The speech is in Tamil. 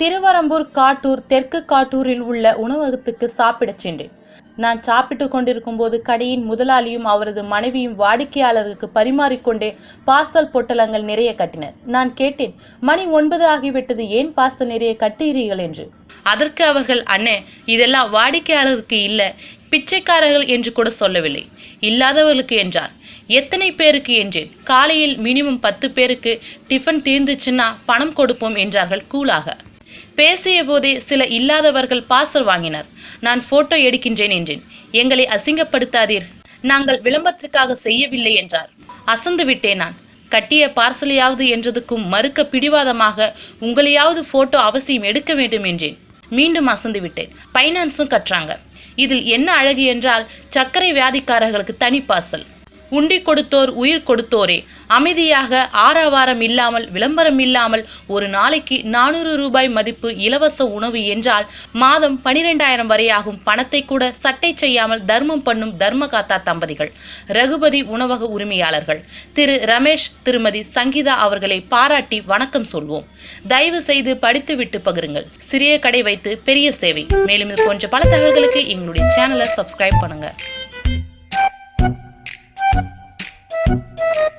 திருவரம்பூர் காட்டூர் தெற்கு காட்டூரில் உள்ள உணவகத்துக்கு சாப்பிடச் சென்றேன். நான் சாப்பிட்டு கொண்டிருக்கும் போது கடையின் முதலாளியும் அவரது மனைவியும் வாடிக்கையாளருக்கு பரிமாறிக்கொண்டே பார்சல் பொட்டலங்கள் நிறைய கட்டினர். நான் கேட்டேன் மணி ஒன்பது ஆகிவிட்டது ஏன் பார்சல் நிறைய கட்டுகிறீர்கள் என்று? அதற்கு அவர்கள் அண்ணே இதெல்லாம் வாடிக்கையாளருக்கு இல்லை பிச்சைக்காரர்கள் என்று கூட சொல்லவில்லை. இல்லாதவர்களுக்கு என்றார். எத்தனை பேருக்கு? என்றேன். காலையில் மினிமம் பத்து பேருக்கு டிஃபன் தீர்ந்துச்சுன்னா பணம் கொடுப்போம் என்றார்கள் கூலாக. பேசிய போதே சில இல்லாதவர்கள் பார்சல் வாங்கினர். நான் போட்டோ எடுக்கின்றேன் என்றேன். எங்களை அசிங்கப்படுத்தாதீர். நாங்கள் விளம்பரத்திற்காக செய்யவில்லை என்றார். அசந்து விட்டேன் நான். கட்டிய பார்சலையாவது என்றதுக்கும் மறுக்க பிடிவாதமாக உங்களையாவது போட்டோ அவசியம் எடுக்க வேண்டும் என்றேன். மீண்டும் அசந்து விட்டேன். பைனான்ஸும் கட்டுறாங்க இதில் என்ன அழகு என்றால் சர்க்கரை வியாதிக்காரர்களுக்கு தனி பார்சல் உண்டி கொடுத்தோர் உயிர் கொடுத்தோரே. அமைதியாக ஆரவாரம் இல்லாமல் விளம்பரம் இல்லாமல் ஒரு நாளைக்கு நானூறு ரூபாய் மதிப்பு இலவச உணவு என்றால் மாதம் பனிரெண்டாயிரம் வரையாகும் பணத்தை கூட சட்டை செய்யாமல் தர்மம் பண்ணும் தர்மகாத்தா தம்பதிகள் ரகுபதி உணவக உரிமையாளர்கள். திரு ரமேஷ் திருமதி சங்கீதா அவர்களை பாராட்டி வணக்கம் சொல்வோம். தயவு செய்து படித்துவிட்டு பகிருங்கள். சிறிய கடை வைத்து பெரிய சேவை. மேலும் இது போன்ற பல தகவல்களுக்கு எங்களுடைய சேனலை சப்ஸ்கிரைப் பண்ணுங்க. Thank you.